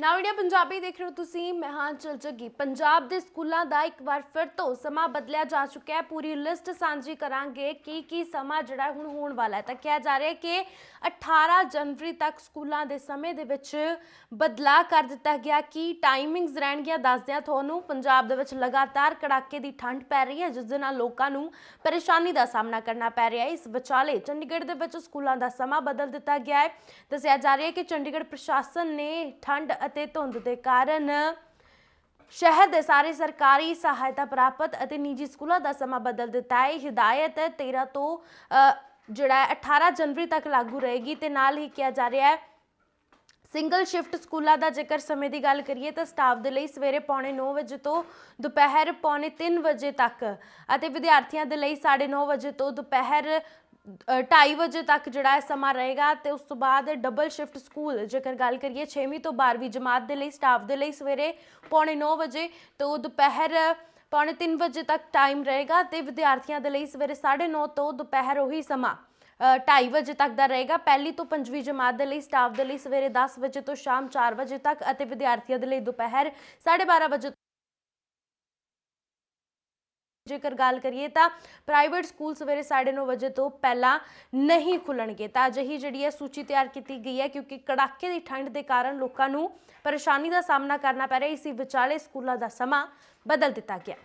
ਨਾਉ ਇੰਡੀਆ ਪੰਜਾਬੀ ਦੇਖ ਰਹੇ ਹੋ ਤੁਸੀਂ, ਮੈਂ ਹਾਂ ਚਲ ਜੱਗੀ। ਪੰਜਾਬ ਦੇ ਸਕੂਲਾਂ ਦਾ ਇੱਕ ਵਾਰ ਫਿਰ ਤੋਂ ਸਮਾਂ ਬਦਲਿਆ ਜਾ ਚੁੱਕਿਆ ਹੈ। ਪੂਰੀ ਲਿਸਟ ਸਾਂਝੀ ਕਰਾਂਗੇ ਕੀ ਕੀ ਸਮਾਂ ਜਿਹੜਾ ਹੁਣ ਹੋਣ ਵਾਲਾ ਹੈ। ਤਾਂ ਕਿਹਾ ਜਾ ਰਿਹਾ ਹੈ ਕਿ 18 ਜਨਵਰੀ ਤੱਕ ਸਕੂਲਾਂ ਦੇ ਸਮੇਂ ਦੇ ਵਿੱਚ ਬਦਲਾਅ ਕਰ ਦਿੱਤਾ ਗਿਆ। ਕੀ ਟਾਈਮਿੰਗਸ ਰਹਿਣਗੀਆਂ ਦੱਸਦੇ ਹਾਂ ਤੁਹਾਨੂੰ ਪੰਜਾਬ ਦੇ ਵਿੱਚ ਲਗਾਤਾਰ ਕੜਾਕੇ ਦੀ ਠੰਡ ਪੈ ਰਹੀ ਹੈ, ਜਿਸ ਦੇ ਨਾਲ ਲੋਕਾਂ ਨੂੰ ਪਰੇਸ਼ਾਨੀ ਦਾ ਸਾਹਮਣਾ ਕਰਨਾ ਪੈ ਰਿਹਾ ਹੈ। ਇਸ ਵਿਚਾਲੇ ਚੰਡੀਗੜ੍ਹ ਦੇ ਵਿੱਚ ਸਕੂਲਾਂ ਦਾ ਸਮਾਂ ਬਦਲ ਦਿੱਤਾ ਗਿਆ ਹੈ। ਦੱਸਿਆ ਜਾ ਰਿਹਾ ਹੈ ਕਿ ਚੰਡੀਗੜ੍ਹ ਪ੍ਰਸ਼ਾਸਨ ਨੇ ਠੰਡ ਅਤੇ ਧੁੰਦ ਦੇ ਕਾਰਨ ਸ਼ਹਿਰ ਦੇ ਸਾਰੇ ਸਰਕਾਰੀ ਸਹਾਇਤਾ ਪ੍ਰਾਪਤ ਅਤੇ ਨਿੱਜੀ ਸਕੂਲਾਂ ਦਾ ਸਮਾਂ ਬਦਲ ਦਿੱਤਾ ਹੈ। ਹਿਦਾਇਤ 13 ਤੋਂ ਅ, ਜਿਹੜਾ ਹੈ 18 ਜਨਵਰੀ ਤੱਕ ਲਾਗੂ ਰਹੇਗੀ ਤੇ ਨਾਲ ਹੀ ਕਿਹਾ ਜਾ ਰਿਹਾ ਹੈ ਸਿੰਗਲ ਸ਼ਿਫਟ ਸਕੂਲਾਂ ਦਾ ਜੇਕਰ ਸਮੇਂ ਦੀ ਗੱਲ ਕਰੀਏ ਤਾਂ ਸਟਾਫ ਦੇ ਲਈ ਸਵੇਰੇ ਪੌਣੇ 9 ਵਜੇ ਤੋਂ ਦੁਪਹਿਰ ਪੌਣੇ 3 ਵਜੇ ਤੱਕ ਅਤੇ ਵਿਦਿਆਰਥੀਆਂ ਦੇ ਲਈ 9:30 ਵਜੇ ਤੋਂ ਦੁਪਹਿਰ 2:30 ਵਜੇ ਤੱਕ ਜਿਹੜਾ ਹੈ ਸਮਾਂ ਰਹੇਗਾ ਤੇ ਉਸ ਤੋਂ ਬਾਅਦ ਡਬਲ ਸ਼ਿਫਟ ਸਕੂਲ ਜੇਕਰ ਗੱਲ ਕਰੀਏ 6ਵੀਂ ਤੋਂ 12ਵੀਂ ਜਮਾਤ ਦੇ ਲਈ ਸਟਾਫ ਦੇ ਲਈ ਸਵੇਰੇ ਪੌਣੇ 9 ਵਜੇ ਤੋਂ ਦੁਪਹਿਰ ਪੌਣੇ 3 ਵਜੇ ਤੱਕ ਟਾਈਮ ਰਹੇਗਾ ਤੇ ਵਿਦਿਆਰਥੀਆਂ ਦੇ ਲਈ ਸਵੇਰੇ 9:30 ਤੋਂ ਦੁਪਹਿਰ ਉਹੀ ਸਮਾਂ ਅ, 2:30 ਵਜੇ ਤੱਕ ਦਾ ਰਹੇਗਾ। ਪਹਿਲੀ ਤੋਂ ਪੰਜਵੀਂ ਜਮਾਤ ਦੇ ਲਈ ਸਟਾਫ ਦੇ ਲਈ ਸਵੇਰੇ 10 ਵਜੇ ਤੋਂ ਸ਼ਾਮ 4 ਵਜੇ ਤੱਕ ਅਤੇ ਵਿਦਿਆਰਥੀਆਂ ਦੇ ਲਈ ਦੁਪਹਿਰ 12:30 ਵਜੇ ਜੇਕਰ ਗੱਲ ਕਰੀਏ ਤਾਂ ਪ੍ਰਾਈਵੇਟ ਸਕੂਲ ਸਵੇਰੇ 9:30 ਵਜੇ ਤੋਂ ਪਹਿਲਾਂ ਨਹੀਂ ਖੁੱਲਣਗੇ। ਤਾਂ ਅਜਿਹੀ ਜਿਹੜੀ ਹੈ ਸੂਚੀ ਤਿਆਰ ਕੀਤੀ ਗਈ ਹੈ ਕਿਉਂਕਿ ਕੜਾਕੇ ਦੀ ਠੰਡ ਦੇ ਕਾਰਨ ਲੋਕਾਂ ਨੂੰ ਪਰੇਸ਼ਾਨੀ ਦਾ ਸਾਹਮਣਾ ਕਰਨਾ ਪੈ ਰਿਹਾ ਇਸੇ ਵਿਚਾਲੇ ਸਕੂਲਾਂ ਦਾ ਸਮਾਂ ਬਦਲ ਦਿੱਤਾ ਗਿਆ।